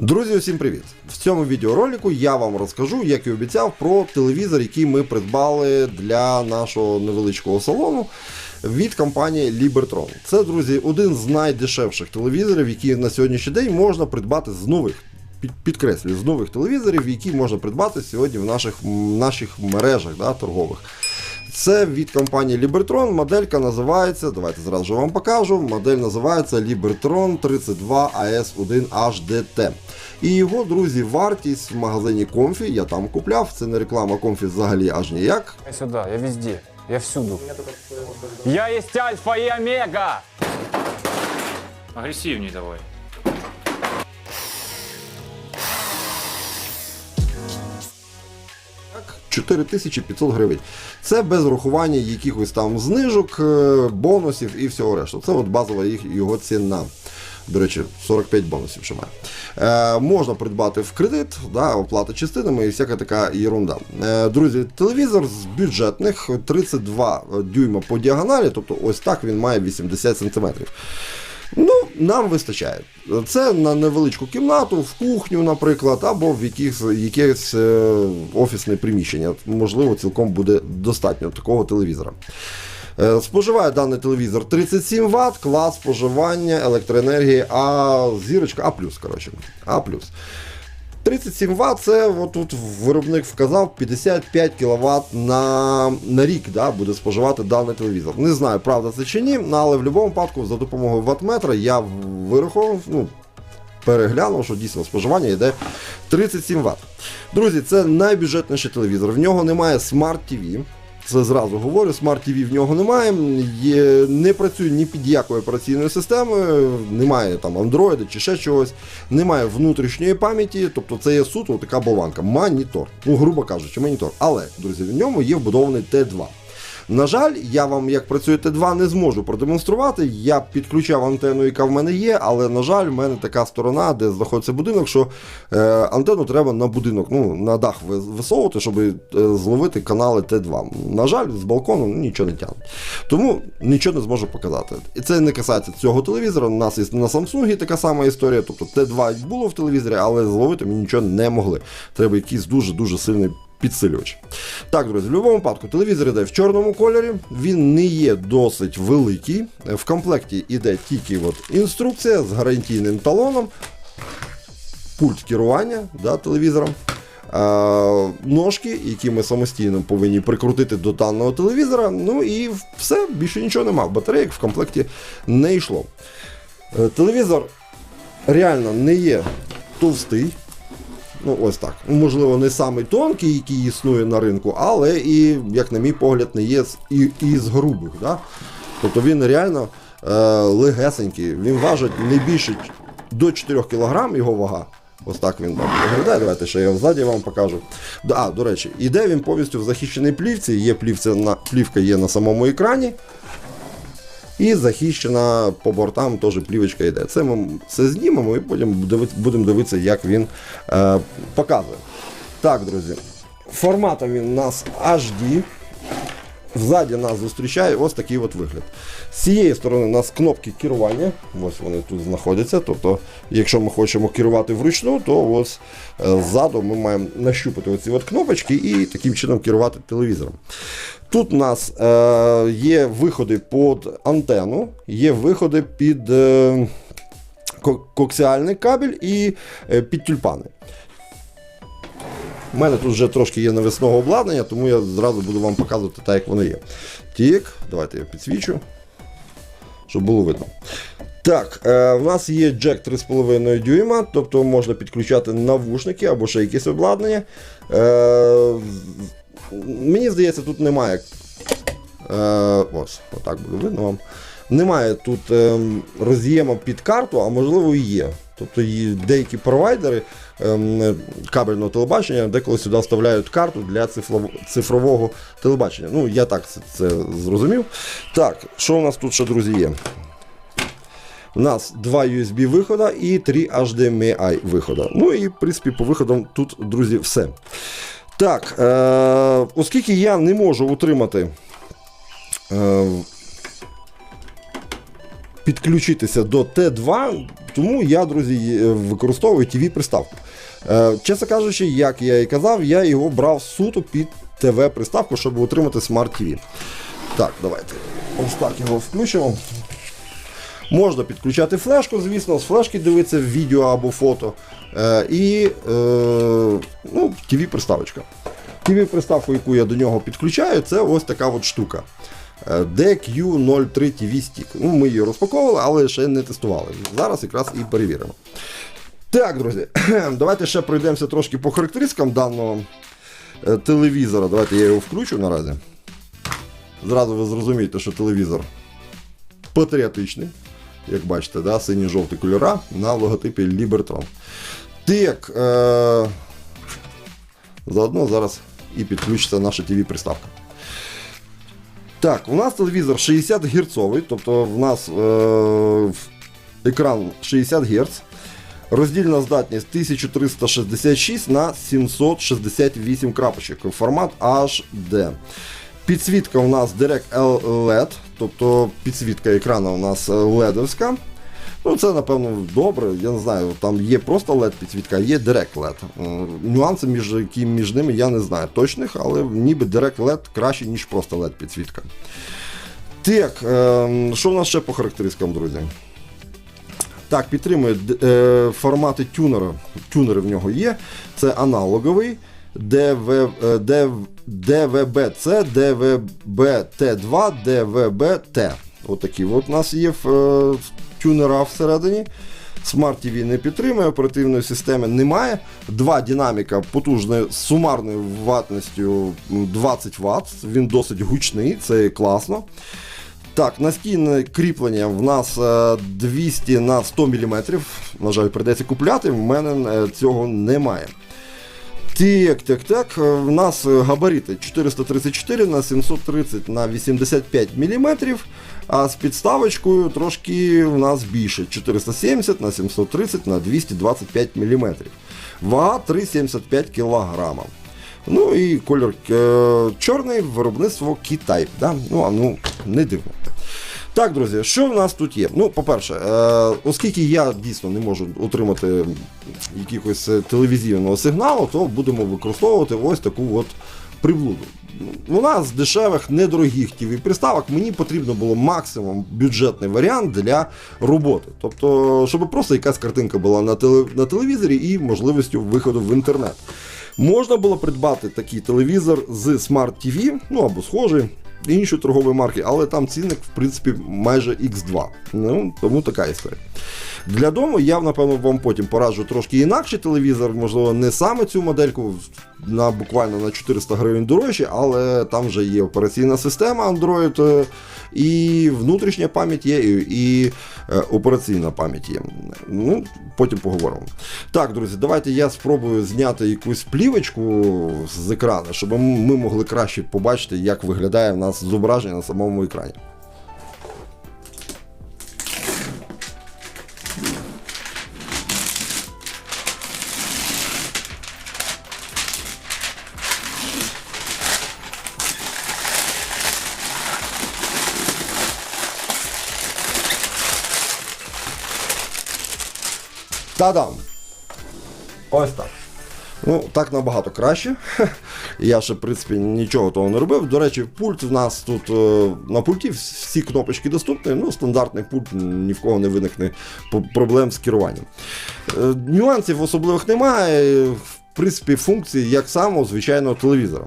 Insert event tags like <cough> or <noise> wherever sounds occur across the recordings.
Друзі, усім привіт! В цьому відеоролику я вам розкажу, як і обіцяв, про телевізор, який ми придбали для нашого невеличкого салону від компанії Libertron. Це, друзі, один з найдешевших телевізорів, які на сьогоднішній день можна придбати з нових. Підкреслюю, з нових телевізорів, які можна придбати сьогодні в наших, наших мережах да, торгових. Це від компанії Libertron. Моделька називається, давайте зразу вам покажу. Модель називається Libertron 32 AS1 HDT. І його, друзі, вартість в магазині Comfy, я там купляв, це не реклама Comfy взагалі аж ніяк. Я сюда, я везде, я всюду. Я есть альфа и омега! Агрессивней давай. 4500 гривень. Це без врахування якихось там знижок, е, бонусів і всього решту. Це от базова їх, його ціна. До речі, 45 бонусів ще має. Е, можна придбати в кредит, да, оплата частинами і всяка така ерунда. Е, друзі, телевізор з бюджетних 32 дюйма по діагоналі, тобто ось так він має 80 сантиметрів. Ну, нам вистачає. Це на невеличку кімнату, в кухню, наприклад, або в якихось, якесь е, офісне приміщення. Можливо, цілком буде достатньо такого телевізора. Е, Споживає даний телевізор 37 Вт, клас споживання електроенергії А зірочка А+, коротше. А+. 37 Вт це от тут виробник вказав 55 кВт на, на рік да, буде споживати даний телевізор. Не знаю, правда це чи ні, але в будь-якому випадку за допомогою ваттметра я вирахував, ну, переглянув, що дійсно споживання йде 37 Вт. Друзі, це найбюджетніший телевізор. В нього немає Smart TV. Це зразу говорю, Smart TV в нього немає, є, не працює ні під якою операційною системою, немає там Android чи ще чогось, немає внутрішньої пам'яті, тобто це є суто така болванка, монітор. Ну, грубо кажучи, монітор. Але, друзі, в ньому є вбудований Т2. На жаль, я вам, як працює Т2, не зможу продемонструвати. Я підключав антенну, яка в мене є, але, на жаль, в мене така сторона, де знаходиться будинок, що е, антенну треба на будинок, ну, на дах висовувати, щоб е, зловити канали Т2. На жаль, з балкону ну, нічого не тягне. Тому нічого не зможу показати. І це не касається цього телевізора. У нас є на Samsung така сама історія. Тобто Т2 було в телевізорі, але зловити ми нічого не могли. Треба якийсь дуже-дуже сильний підсилювач. Так, друзі, в будь-якому випадку телевізор йде в чорному кольорі, він не є досить великий. В комплекті йде тільки от інструкція з гарантійним талоном, пульт керування да, телевізором. Ножки, які ми самостійно повинні прикрутити до даного телевізора. Ну і все, більше нічого нема. Батарейок в комплекті не йшло. Е, Телевізор реально не є товстий. Ну, ось так. Можливо, не самий тонкий, який існує на ринку, але і, як на мій погляд, не є і, і з грубих. Да? Тобто він реально е, легесенький, він важить не більше до 4 кг його вага. Ось так він там виглядає. Давайте ще я його ззаді вам покажу. А, до речі, іде він повністю в захищеній плівці. Є плівця на, плівка є на самому екрані. І захищена по бортам теж плівочка йде. Це ми все знімемо і потім будемо дивитися, як він е, показує. Так, друзі, форматом він у нас HD. Ззаді нас зустрічає ось такий от вигляд. З цієї сторони у нас кнопки керування. Ось вони тут знаходяться. Тобто, якщо ми хочемо керувати вручну, то ось е, ззаду ми маємо нащупати оці от кнопочки і таким чином керувати телевізором. Тут у нас е, є виходи під антенну, є виходи під е, ко- коаксіальний кабель і е, під тюльпани. У мене тут вже трошки є навісного обладнання, тому я зразу буду вам показувати так, як воно є. Тік, давайте я підсвічу, щоб було видно. Так, е, в нас є джек 3,5 дюйма, тобто можна підключати навушники або ще якесь обладнання. Е, мені здається, тут немає. Е, ось, отак буде видно вам. Немає тут ем, роз'єму під карту, а можливо і є. Тобто є деякі провайдери ем, кабельного телебачення деколи сюди вставляють карту для цифрово- цифрового телебачення. Ну, я так це, це зрозумів. Так, що у нас тут ще, друзі, є? У нас два USB вихода і три HDMI вихода. Ну і, в принципі, по виходам тут, друзі, все. Так, е, оскільки я не можу утримати. Е, підключитися до Т2, тому я, друзі, використовую tv приставку Е, Чесно кажучи, як я і казав, я його брав суто під ТВ-приставку, щоб отримати TV. Так, давайте. Ось так його включимо. Можна підключати флешку, звісно, з флешки дивитися відео або фото. Е, і е, ну, TV-приставочка. TV-приставку, яку я до нього підключаю, це ось така от штука. Е, DQ03 TV Stick. Ну, ми її розпаковували, але ще не тестували. Зараз якраз і перевіримо. Так, друзі, <clears throat> давайте ще пройдемося трошки по характеристикам даного е, телевізора. Давайте я його включу наразі. Зразу ви зрозумієте, що телевізор патріотичний, як бачите, да, сині-жовті кольора на логотипі Libertron. Так, е- заодно зараз і підключиться наша TV-приставка. Так, у нас телевізор 60 герцовий, тобто в нас е- екран 60 Гц. Роздільна здатність 1366 на 768 крапочок. Формат HD. Підсвітка у нас Direct LED, тобто підсвітка екрану у нас ледовська. Ну, це, напевно, добре. Я не знаю, там є просто LED підсвітка, є Direct LED. Е, Нюанси між, які між ними я не знаю точних, але ніби Direct LED краще, ніж просто LED підсвітка. Так, е, що в нас ще по характеристикам, друзі? Так, підтримує е, формати тюнера. Тюнери в нього є. Це аналоговий, DV, е, DV, DVB-C, DVB-T2, DVB-T. Отакі от у нас є е, тюнера всередині. Smart TV не підтримує, оперативної системи немає. Два динаміка потужної з сумарною ватністю 20 Вт. Він досить гучний, це класно. Так, настійне кріплення в нас е, 200 на 100 мм. На жаль, прийдеться купляти, в мене е, цього немає. Так, так, так. е, В нас е, габарити 434 на 730 на 85 мм, а з підставочкою трошки в нас більше 470 на 730 на 225 мм. Вага 3,75 кг. Ну і колір е, чорний, виробництво Китай. Да? Ну, а ну, не дивно. Так, друзі, що в нас тут є? Ну, по-перше, е, оскільки я дійсно не можу отримати якогось е, телевізійного сигналу, то будемо використовувати ось таку от приблуду. Вона з дешевих, недорогих tv приставок мені потрібно було максимум бюджетний варіант для роботи. Тобто, щоб просто якась картинка була на, теле, на телевізорі і можливістю виходу в інтернет. Можна було придбати такий телевізор з Smart TV, ну або схожий, іншої торгової марки, але там цінник, в принципі, майже X2. Ну, тому така історія. Для дому я, напевно, вам потім пораджу трошки інакший телевізор, можливо, не саме цю модельку, на буквально на 400 гривень дорожче, але там вже є операційна система Android, е, і внутрішня пам'ять є, і, е, операційна пам'ять є. Ну, потім поговоримо. Так, друзі, давайте я спробую зняти якусь плівочку з екрану, щоб ми могли краще побачити, як виглядає в нас зображення на самому екрані. Та-дам! Ось так. Ну, так набагато краще. <laughs> Я ще, в принципі, нічого того не робив. До речі, пульт в нас тут е, на пульті всі кнопочки доступні. Ну, стандартний пульт, ні в кого не виникне проблем з керуванням. Е, Нюансів особливих немає. Принципі, функції як само звичайного телевізора.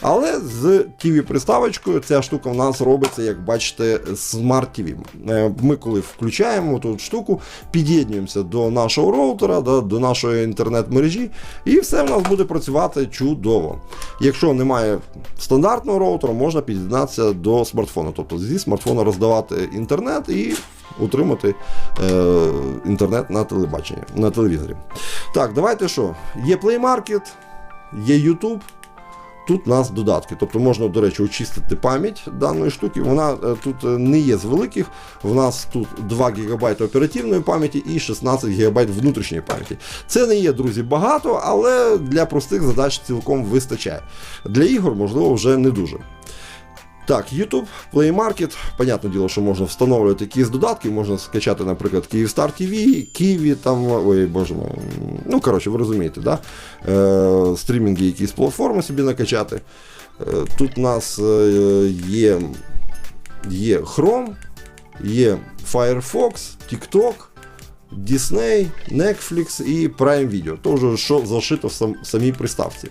Але з TV-приставочкою ця штука в нас робиться, як бачите, Smart TV. Е, Ми коли включаємо ту штуку, під'єднуємося до нашого роутера, до нашої інтернет-мережі, і все в нас буде працювати чудово. Якщо немає стандартного роутера, можна під'єднатися до смартфону, тобто зі смартфона роздавати інтернет і утримати е, інтернет на телебаченні, на телевізорі. Так, давайте що? Є Play Market, є YouTube. Тут у нас додатки, тобто можна, до речі, очистити пам'ять даної штуки. Вона е, тут е, не є з великих. В нас тут 2 ГБ оперативної пам'яті і 16 ГБ внутрішньої пам'яті. Це не є, друзі, багато, але для простих задач цілком вистачає. Для ігор, можливо, вже не дуже. Так, YouTube, Play Market. Понятне діло, що можна встановлювати якісь додатки, можна скачати, наприклад, Kyivstar TV, Kiwi, там, ой, боже мой. Ну, коротше, ви розумієте, да? Е, стрімінги, якісь платформи собі накачати. Е, тут у нас е, є, є Chrome, є Firefox, TikTok, Disney, Netflix і Prime Video. То що зашито в самій приставці.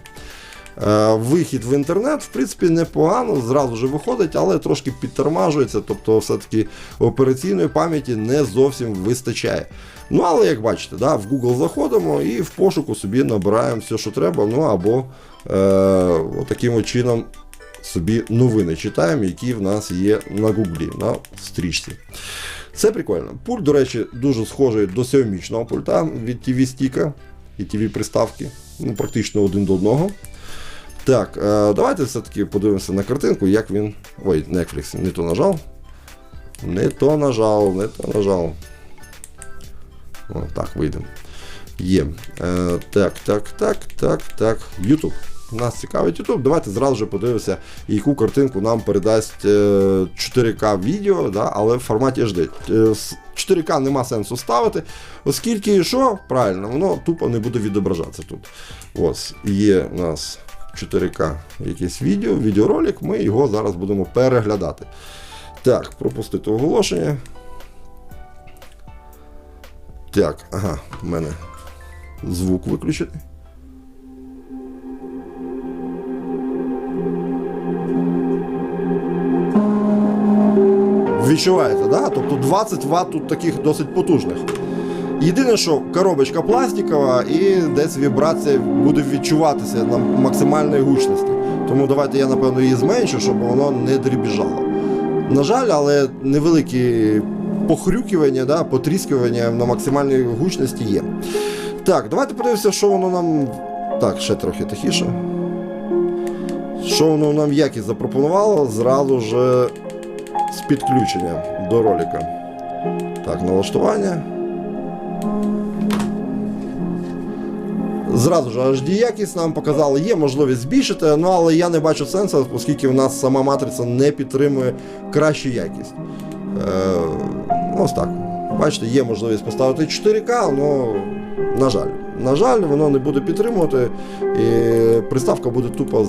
Е, Вихід в інтернет, в принципі, непогано, зразу ж виходить, але трошки підтормажується, тобто все-таки операційної пам'яті не зовсім вистачає. Ну, але як бачите, да, в Google заходимо і в пошуку собі набираємо все, що треба, ну або е, таким чином собі новини читаємо, які в нас є на Google, на стрічці. Це прикольно. Пульт, до речі, дуже схожий до сьомічного пульта від TV стіка і TV приставки. Ну, практично один до одного. Так, е, давайте все-таки подивимося на картинку, як він. Ой, Netflix, не то нажав. Не то нажав, не то нажав. О, так, вийдемо. Є. Е, так, так, так, так, так. YouTube. Нас цікавить YouTube. Давайте зразу ж подивимося, яку картинку нам передасть е, 4К відео, да, але в форматі HD. Е, 4К нема сенсу ставити, оскільки що, правильно, воно тупо не буде відображатися тут. Ось, є у нас 4К якесь відео, відеоролик, ми його зараз будемо переглядати. Так, пропустити оголошення. Так, ага, в мене звук виключений. Відчуваєте, да? Тобто 20 Вт тут таких досить потужних. Єдине, що коробочка пластикова і десь вібрація буде відчуватися на максимальній гучності. Тому давайте я, напевно, її зменшу, щоб воно не дрібіжало. На жаль, але невеликі похрюкування, да, потріскування на максимальній гучності є. Так, давайте подивимося, що воно нам. Так, ще трохи тихіше. Що воно нам якість запропонувало зразу ж з підключенням до ролика. Так, налаштування. Зразу ж HD якість нам показали, є можливість збільшити, ну але я не бачу сенсу, оскільки в нас сама матриця не підтримує кращу якість. Е, ось так. Бачите, є можливість поставити 4К, але, на жаль, на жаль, воно не буде підтримувати, і приставка буде тупо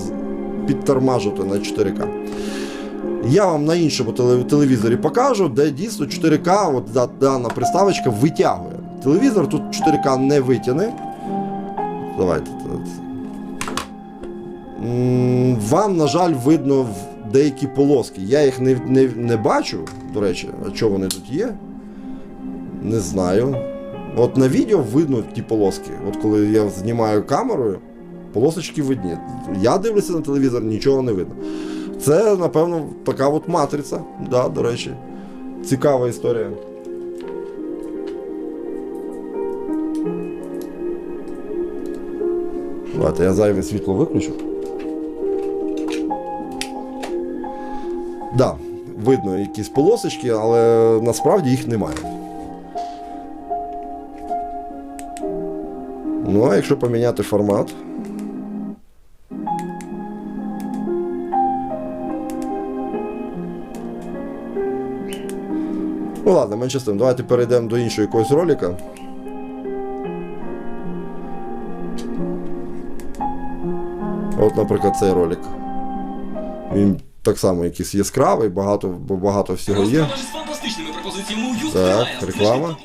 підтормажувати на 4К. Я вам на іншому телевізорі покажу, де дійсно 4К, от дана приставочка витягує. Телевізор тут 4К не витягне. Давайте. Вам, на жаль, видно деякі полоски. Я їх не, не, не бачу, до речі, а що вони тут є? Не знаю. От на відео видно ті полоски. От коли я знімаю камерою, полосочки видні. Я дивлюся на телевізор, нічого не видно. Це, напевно, така от матриця. Да, до речі. Цікава історія. Давайте я зайве світло виключу. Да, видно якісь полосочки, але насправді їх немає. Ну, а якщо поміняти формат. Ну ладно, менше з тим, давайте перейдемо до іншого якогось ролика. От, наприклад, цей ролик. Він так само якийсь яскравий, багато, бо багато всього є. Так, реклама.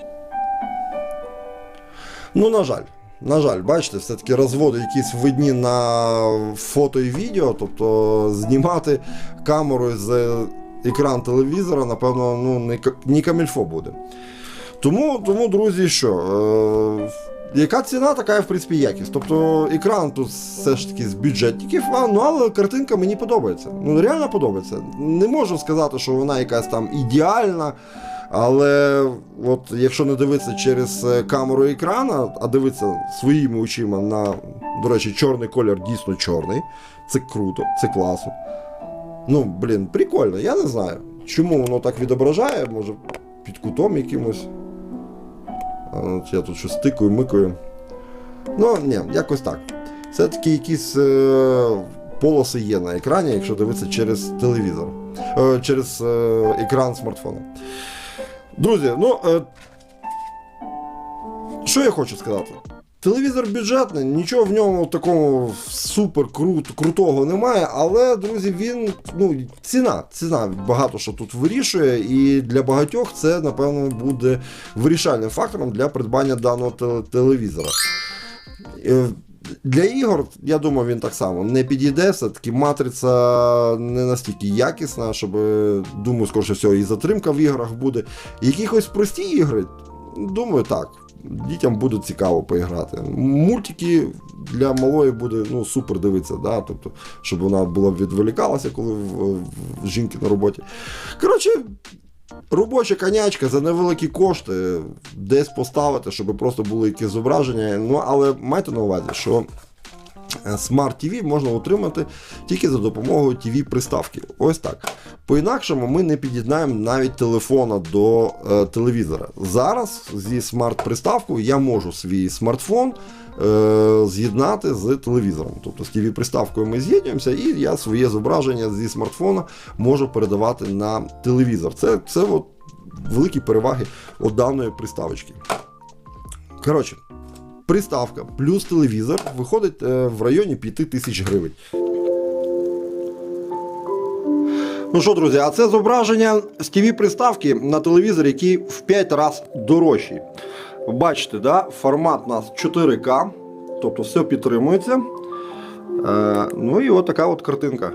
Ну, на жаль. На жаль, бачите, все-таки розводи якісь видні на фото і відео, тобто знімати камерою з екран телевізора, напевно, ну, не, не камільфо буде. Тому, тому друзі, що? Е, яка ціна, така, в принципі, якість. Тобто екран тут все ж таки з бюджетників, а, ну, але картинка мені подобається. Ну, реально подобається. Не можу сказати, що вона якась там ідеальна. Але от якщо не дивитися через е, камеру екрана, а дивитися своїми очима на, до речі, чорний колір дійсно чорний. Це круто, це класно. Ну, блін, прикольно, я не знаю. Чому воно так відображає, може під кутом якимось. А, от я тут щось тикаю, микаю. Ну, ні, якось так. Все-таки якісь е, полоси є на екрані, якщо дивитися через телевізор. е, через е, екран смартфона. Друзі, ну. Е, що я хочу сказати? Телевізор бюджетний, нічого в ньому такому супер крут, крутого немає, але, друзі, він ну, ціна. Ціна багато що тут вирішує, і для багатьох це, напевно, буде вирішальним фактором для придбання даного телевізора. Е, Для ігор, я думаю, він так само не підійде. Все-таки матриця не настільки якісна, щоб, е, думаю, скоріше всього, і затримка в іграх буде. Якихось прості ігри, думаю, так. Дітям буде цікаво поіграти. Мультики для малої буде ну, супер дивитися, да? тобто, щоб вона була відволікалася, коли в, в жінки на роботі. Коротше, робоча конячка за невеликі кошти десь поставити, щоб просто були якісь зображення. Ну, але майте на увазі, що Smart TV можна отримати тільки за допомогою tv приставки Ось так. По-інакшому ми не під'єднаємо навіть телефона до е, телевізора. Зараз зі смарт-приставкою я можу свій смартфон е, з'єднати з телевізором. Тобто з tv приставкою ми з'єднуємося, і я своє зображення зі смартфона можу передавати на телевізор. Це, це от великі переваги от даної приставочки. Коротше, приставка плюс телевізор виходить е, в районі 5 тисяч гривень. Ну що, друзі, а це зображення з tv приставки на телевізор, який в 5 разів дорожчий. Бачите, да? формат у нас 4К, тобто все підтримується. Е, ну і от така от картинка.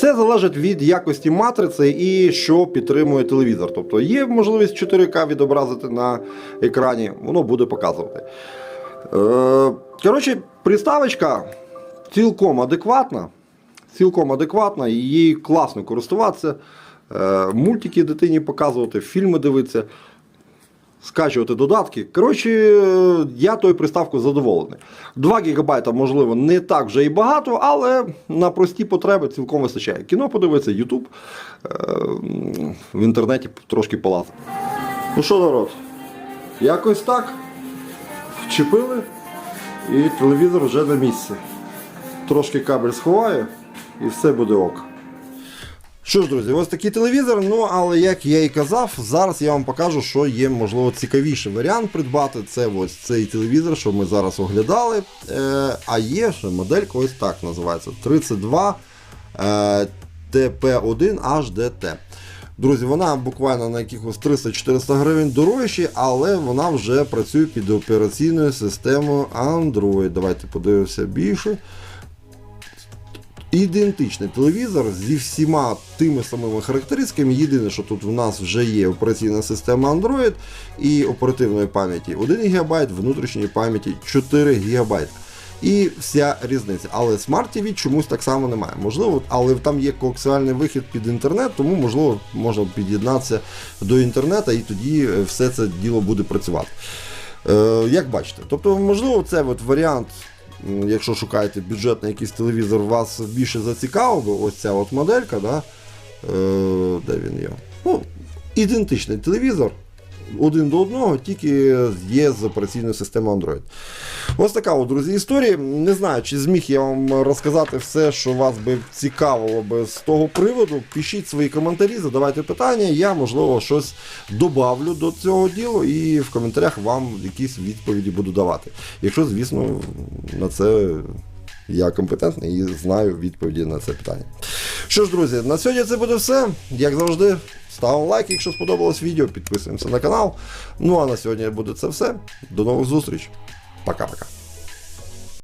Все залежить від якості матриці і що підтримує телевізор. Тобто є можливість 4К відобразити на екрані, воно буде показувати. Е, коротше, приставочка цілком адекватна. Цілком адекватна, їй класно користуватися, е, мультики дитині показувати, фільми дивитися, скачувати додатки. Коротше, я тою приставкою задоволений. 2 ГБ, можливо, не так вже і багато, але на прості потреби цілком вистачає. Кіно подивитися, YouTube, е, в інтернеті трошки полазити. Ну що, народ, якось так. Вчепили, і телевізор вже на місці. Трошки кабель сховаю і все буде ок. Що ж, друзі, ось такий телевізор. Ну, але як я і казав, зараз я вам покажу, що є, можливо, цікавіший варіант придбати. Це ось цей телевізор, що ми зараз оглядали. Е, а є ще моделька ось так називається: 32 е, TP1 HDT. Друзі, вона буквально на якихось 300-400 гривень дорожче, але вона вже працює під операційною системою Android. Давайте подивимося більше. Ідентичний телевізор зі всіма тими самими характеристиками. Єдине, що тут в нас вже є операційна система Android і оперативної пам'яті 1 ГБ, внутрішньої пам'яті 4 ГБ. І вся різниця. Але Smart TV чомусь так само немає. Можливо, але там є коаксіальний вихід під інтернет, тому можливо можна під'єднатися до інтернету і тоді е, все це діло буде працювати. Е, як бачите, тобто, можливо, це от варіант Якщо шукаєте бюджетний якийсь телевізор, вас більше зацікавив би ось ця от моделька, да? е, де він є? Ну, ідентичний телевізор. Один до одного, тільки є з операційною системою Android. Ось така, от, друзі, історія. Не знаю, чи зміг я вам розказати все, що вас би цікавило би з того приводу. Пишіть свої коментарі, задавайте питання. Я, можливо, щось добавлю до цього ділу і в коментарях вам якісь відповіді буду давати. Якщо, звісно, на це я компетентний і знаю відповіді на це питання. Що ж, друзі, на сьогодні це буде все. Як завжди, ставимо лайк, якщо сподобалось відео, підписуємося на канал. Ну а на сьогодні буде це все. До нових зустріч. Пока-пока.